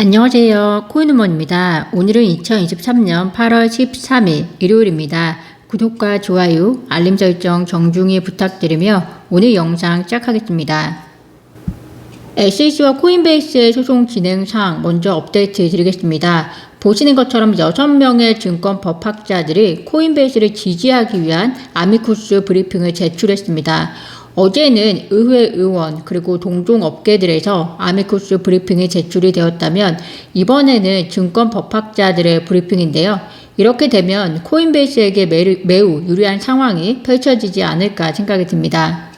안녕하세요. 코인우먼입니다. 오늘은 2023년 8월 13일 일요일입니다. 구독과 좋아요, 알림 설정 정중히 부탁드리며 오늘 영상 시작하겠습니다. SEC와 코인베이스의 소송 진행 사항 먼저 업데이트 드리겠습니다. 보시는 것처럼 6명의 증권 법학자들이 코인베이스를 지지하기 위한 아미쿠스 브리핑을 제출했습니다. 어제는 의회 의원 그리고 동종 업계들에서 아미쿠스 브리핑이 제출이 되었다면 이번에는 증권 법학자들의 브리핑인데요. 이렇게 되면 코인베이스에게 매우, 유리한 상황이 펼쳐지지 않을까 생각이 듭니다.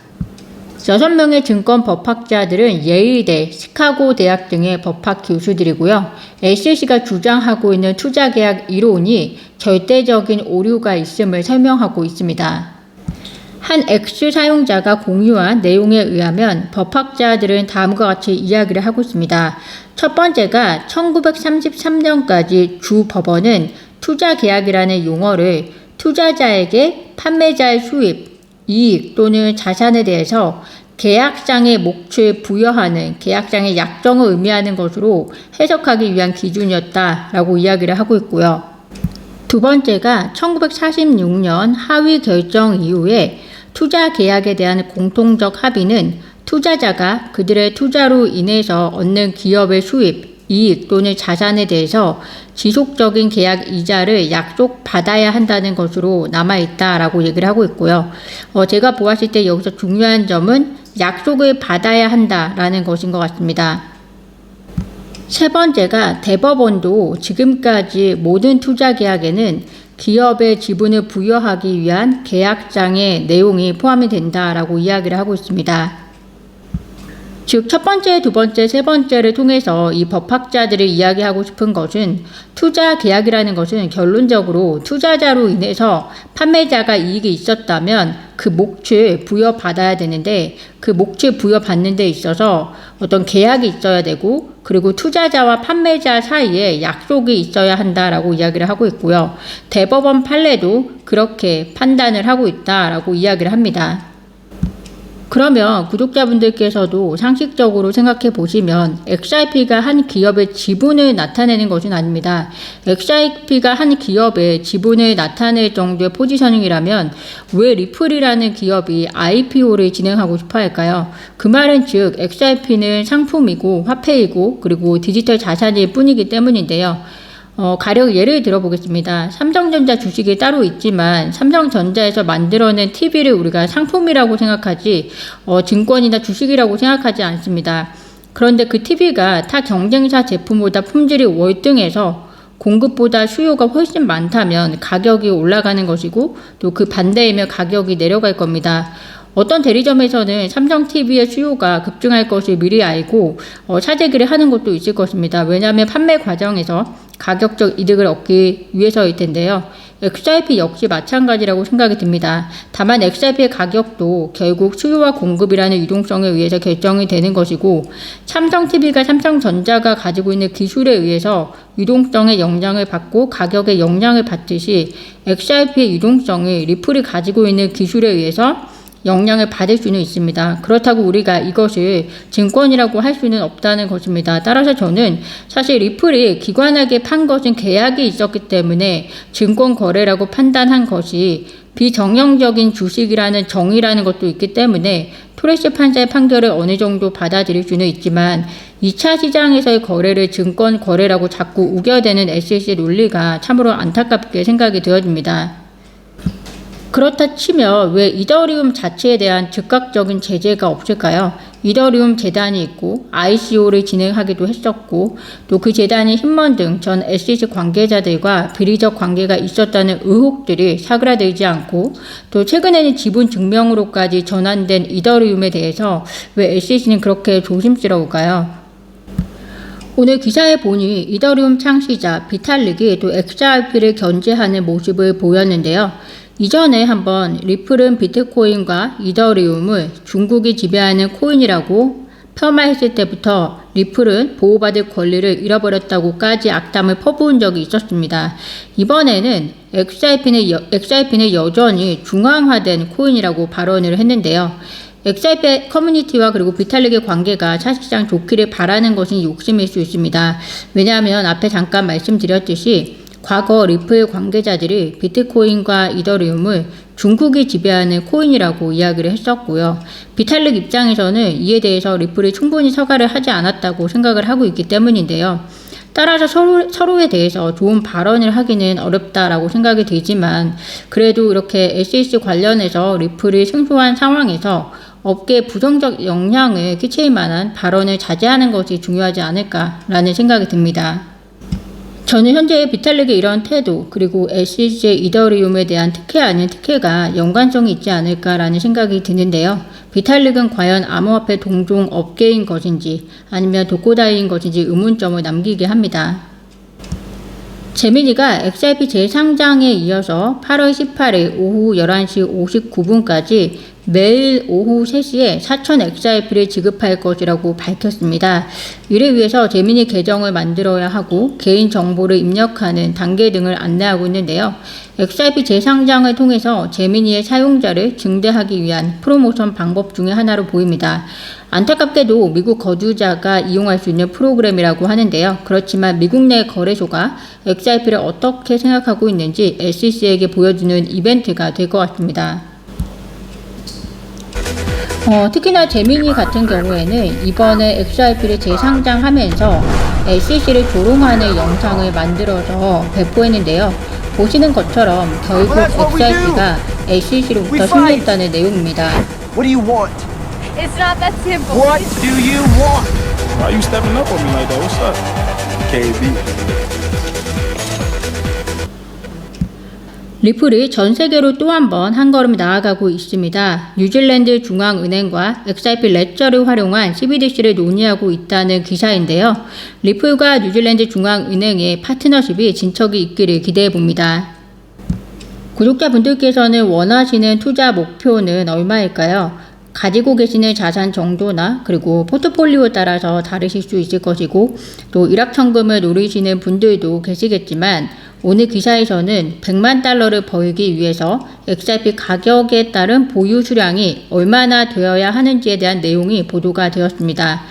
여섯 명의 증권 법학자들은 예일대, 시카고 대학 등의 법학 교수들이고요. SEC가 주장하고 있는 투자 계약 이론이 절대적인 오류가 있음을 설명하고 있습니다. 한 X 사용자가 공유한 내용에 의하면 법학자들은 다음과 같이 이야기를 하고 있습니다. 첫 번째가 1933년까지 주 법원은 투자 계약이라는 용어를 투자자에게 판매자의 수입, 이익 또는 자산에 대해서 계약상의 몫을 부여하는 계약상의 약정을 의미하는 것으로 해석하기 위한 기준이었다라고 이야기를 하고 있고요. 두 번째가 1946년 하위 결정 이후에 투자 계약에 대한 공통적 합의는 투자자가 그들의 투자로 인해서 얻는 기업의 수입, 이익 또는 자산에 대해서 지속적인 계약 이자를 약속받아야 한다는 것으로 남아있다라고 얘기를 하고 있고요. 어, 제가 보았을 때 여기서 중요한 점은 약속을 받아야 한다라는 것인 것 같습니다. 세 번째가 대법원도 지금까지 모든 투자 계약에는 기업의 지분을 부여하기 위한 계약장의 내용이 포함이 된다라고 이야기를 하고 있습니다. 즉, 첫 번째, 두 번째, 세 번째를 통해서 이 법학자들이 이야기하고 싶은 것은 투자 계약이라는 것은 결론적으로 투자자로 인해서 판매자가 이익이 있었다면 그 몫을 부여받아야 되는데 그 몫을 부여받는 데 있어서 어떤 계약이 있어야 되고 그리고 투자자와 판매자 사이에 약속이 있어야 한다라고 이야기를 하고 있고요. 대법원 판례도 그렇게 판단을 하고 있다라고 이야기를 합니다. 그러면 구독자분들께서도 상식적으로 생각해 보시면 XRP가 한 기업의 지분을 나타내는 것은 아닙니다. XRP가 한 기업의 지분을 나타낼 정도의 포지셔닝이라면 왜 리플이라는 기업이 IPO를 진행하고 싶어 할까요? 그 말은 즉 XRP는 상품이고 화폐이고 그리고 디지털 자산일 뿐이기 때문인데요. 어, 가령 예를 들어보겠습니다. 삼성전자 주식이 따로 있지만 삼성전자에서 만들어낸 TV를 우리가 상품이라고 생각하지 어, 증권이나 주식이라고 생각하지 않습니다. 그런데 그 TV가 타 경쟁사 제품보다 품질이 월등해서 공급보다 수요가 훨씬 많다면 가격이 올라가는 것이고 또 그 반대이면 가격이 내려갈 겁니다. 어떤 대리점에서는 삼성 TV의 수요가 급증할 것을 미리 알고 어, 차재기를 하는 것도 있을 것입니다. 왜냐하면 판매 과정에서 가격적 이득을 얻기 위해서일 텐데요. XRP 역시 마찬가지라고 생각이 듭니다. 다만 XRP의 가격도 결국 수요와 공급이라는 유동성에 의해서 결정이 되는 것이고 삼성TV가 삼성전자가 가지고 있는 기술에 의해서 유동성의 영향을 받고 가격의 영향을 받듯이 XRP의 유동성이 리플이 가지고 있는 기술에 의해서 영향을 받을 수는 있습니다. 그렇다고 우리가 이것을 증권이라고 할 수는 없다는 것입니다. 따라서 저는 사실 리플이 기관에게 판 것은 계약이 있었기 때문에 증권 거래라고 판단한 것이 비정형적인 주식이라는 정의라는 것도 있기 때문에 토레스 판사의 판결을 어느 정도 받아들일 수는 있지만 2차 시장에서의 거래를 증권 거래라고 자꾸 우겨대는 SEC 논리가 참으로 안타깝게 생각이 되어집니다. 그렇다 치면 왜 이더리움 자체에 대한 즉각적인 제재가 없을까요? 이더리움 재단이 있고 ICO를 진행하기도 했었고 또 그 재단이 힘먼 등 전 SEC 관계자들과 비리적 관계가 있었다는 의혹들이 사그라들지 않고 또 최근에는 지분 증명으로까지 전환된 이더리움에 대해서 왜 SEC는 그렇게 조심스러울까요? 오늘 기사에 보니 이더리움 창시자 비탈릭이 또 XRP를 견제하는 모습을 보였는데요. 이전에 한번 리플은 비트코인과 이더리움을 중국이 지배하는 코인이라고 폄하했을 때부터 리플은 보호받을 권리를 잃어버렸다고까지 악담을 퍼부은 적이 있었습니다. 이번에는 XRP는, 여, XRP는 여전히 중앙화된 코인이라고 발언을 했는데요. 엑사이페 커뮤니티와 그리고 비탈릭의 관계가 사실상 좋기를 바라는 것이 욕심일 수 있습니다. 왜냐하면 앞에 잠깐 말씀드렸듯이 과거 리플 관계자들이 비트코인과 이더리움을 중국이 지배하는 코인이라고 이야기를 했었고요. 비탈릭 입장에서는 이에 대해서 리플이 충분히 서가를 하지 않았다고 생각을 하고 있기 때문인데요. 따라서 서로, 서로에 대해서 좋은 발언을 하기는 어렵다라고 생각이 들지만 그래도 이렇게 SEC 관련해서 리플이 생소한 상황에서 업계에 부정적 영향을 끼칠 만한 발언을 자제하는 것이 중요하지 않을까라는 생각이 듭니다. 저는 현재 비탈릭의 이런 태도 그리고 SEC의 이더리움에 대한 특혜 아닌 특혜가 연관성이 있지 않을까라는 생각이 드는데요. 비탈릭은 과연 암호화폐 동종 업계인 것인지 아니면 독고다이인 것인지 의문점을 남기게 합니다. 제미니가 XRP 재상장에 이어서 8월 18일 오후 11시 59분까지 매일 오후 3시에 4,000 XRP를 지급할 것이라고 밝혔습니다. 이를 위해서 제미니 계정을 만들어야 하고 개인 정보를 입력하는 단계 등을 안내하고 있는데요. XRP 재상장을 통해서 제미니의 사용자를 증대하기 위한 프로모션 방법 중의 하나로 보입니다. 안타깝게도 미국 거주자가 이용할 수 있는 프로그램이라고 하는데요. 그렇지만 미국 내 거래소가 XRP를 어떻게 생각하고 있는지 SEC에게 보여주는 이벤트가 될 것 같습니다. 어, 특히나 제미니 같은 경우에는 이번에 XRP를 재상장하면서 SEC를 조롱하는 영상을 만들어서 배포했는데요. 보시는 것처럼 결국 XRP가 SEC로부터 승리했다는 내용입니다. What do you want? It's not that simple. What do you want? Why you stepping up on me like that? What's up? KB. 리플이 전 세계로 또 한 번 한 걸음 나아가고 있습니다. 뉴질랜드 중앙은행과 XRP 레저를 활용한 CBDC를 논의하고 있다는 기사인데요. 리플과 뉴질랜드 중앙은행의 파트너십이 진척이 있기를 기대해 봅니다. 구독자분들께서는 원하시는 투자 목표는 얼마일까요? 가지고 계시는 자산 정도나 그리고 포트폴리오에 따라서 다르실 수 있을 것이고 또 일확천금을 노리시는 분들도 계시겠지만 오늘 기사에서는 100만 달러를 벌기 위해서 XRP 가격에 따른 보유 수량이 얼마나 되어야 하는지에 대한 내용이 보도가 되었습니다.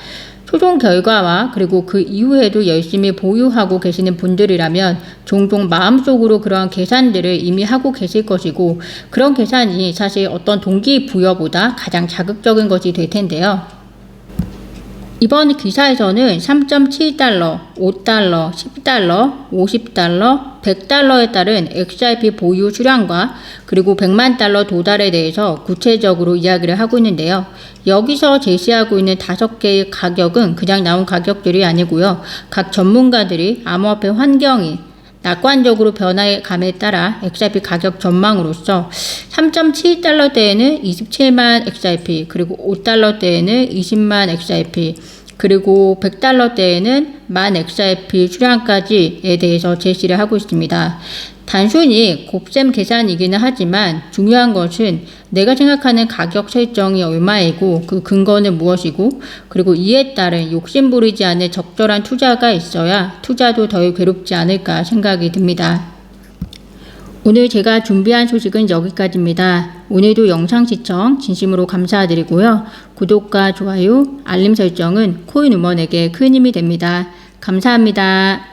최종 결과와 그리고 그 이후에도 열심히 보유하고 계시는 분들이라면 종종 마음속으로 그러한 계산들을 이미 하고 계실 것이고 그런 계산이 사실 어떤 동기부여보다 가장 자극적인 것이 될 텐데요. 이번 기사에서는 3.7달러, 5달러, 10달러, 50달러, 100달러에 따른 XRP 보유 수량과 그리고 100만 달러 도달에 대해서 구체적으로 이야기를 하고 있는데요. 여기서 제시하고 있는 다섯 개의 가격은 그냥 나온 가격들이 아니고요. 각 전문가들이 암호화폐 환경이 낙관적으로 변화의 감에 따라 XRP 가격 전망으로서 3.7달러대에는 27만 XRP, 그리고 5달러대에는 20만 XRP, 그리고 100달러대에는 만 XRP 수량까지에 대해서 제시를 하고 있습니다. 단순히 곱셈 계산이기는 하지만 중요한 것은 내가 생각하는 가격 설정이 얼마이고 그 근거는 무엇이고 그리고 이에 따른 욕심 부리지 않을 적절한 투자가 있어야 투자도 덜 괴롭지 않을까 생각이 듭니다. 오늘 제가 준비한 소식은 여기까지입니다. 오늘도 영상 시청 진심으로 감사드리고요. 구독과 좋아요, 알림 설정은 코인 우먼에게 큰 힘이 됩니다. 감사합니다.